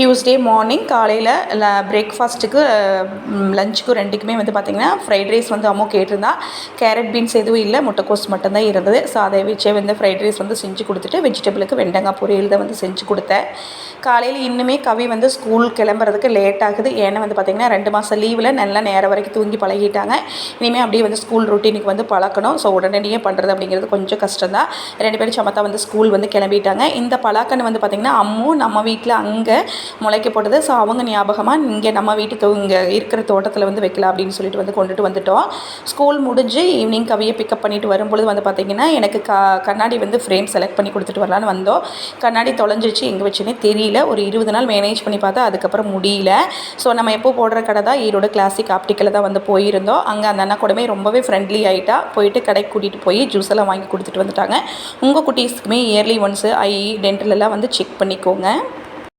Tuesday morning காலையில் பிரேக்ஃபாஸ்ட்டுக்கு லஞ்சுக்கு ரெண்டுக்குமே வந்து பார்த்திங்கன்னா ஃப்ரைட் ரைஸ் வந்து அம்மா கேட்டிருந்தா. கேரட் பீன்ஸ் எதுவும் இல்லை முட்டைக்கோஸ் மட்டும்தான் இருந்தது. ஸோ அதை வச்சே வந்து ஃப்ரைட் ரைஸ் வந்து செஞ்சு கொடுத்துட்டு வெஜிடபிளுக்கு வெண்டங்காய் பொரியல் தான் வந்து செஞ்சு கொடுத்தேன். காலையில் இன்னுமே கவி வந்து ஸ்கூல் கிளம்புறதுக்கு லேட் ஆகுது. ஏன்னா வந்து பார்த்திங்கன்னா ரெண்டு மாதம் லீவில் நல்லா நேரம் வரைக்கும் தூங்கி பழகிட்டாங்க. இனிமேல் அப்படியே வந்து ஸ்கூல் ரொட்டீனுக்கு வந்து பழக்கணும். ஸோ உடனடியே பண்ணுறது அப்படிங்கிறது கொஞ்சம் கஷ்டம் தான் ரெண்டு பேரும் சமத்தா வந்து ஸ்கூல் வந்து கிளம்பிட்டாங்க. இந்த பழக்கன்னு வந்து பார்த்திங்கன்னா அம்மும் நம்ம வீட்டில் அங்கே முளைக்க போட்டது ஸோ அவங்க ஞாபகமாக இங்கே நம்ம வீட்டுக்கு இங்கே இருக்கிற தோட்டத்தில் வந்து வைக்கலாம் அப்படின்னு சொல்லிட்டு வந்து கொண்டுட்டு வந்துட்டோம். ஸ்கூல் முடிஞ்சு ஈவினிங் கவியை பிக்கப் பண்ணிட்டு வரும்பொழுது வந்து பார்த்திங்கன்னா எனக்கு க கண்ணாடி வந்து ஃப்ரேம் செலக்ட் பண்ணி கொடுத்துட்டு வரலான்னு வந்தோம். கண்ணாடி தொலைஞ்சிருச்சு எங்கே வச்சுன்னே தெரியல. ஒரு இருபது நாள் மேனேஜ் பண்ணி பார்த்தா அதுக்கப்புறம் முடியல. ஸோ நம்ம எப்போ போடுற கடை தான்? ஈரோடு கிளாசிக் ஆப்டிக்கலில் தான் வந்து போயிருந்தோம். அங்கே அந்த அண்ணா கூடமே ரொம்பவே ஃப்ரெண்ட்லி ஆகிட்டா போயிட்டு கடைக்கு கூட்டிகிட்டு போய் ஜூஸ் எல்லாம் வாங்கி கொடுத்துட்டு வந்துட்டாங்க. உங்கள் குட்டீஸ்க்குமே இயர்லி ஒன்ஸு ஐ டென்டல் எல்லாம் வந்து செக் பண்ணிக்கோங்க.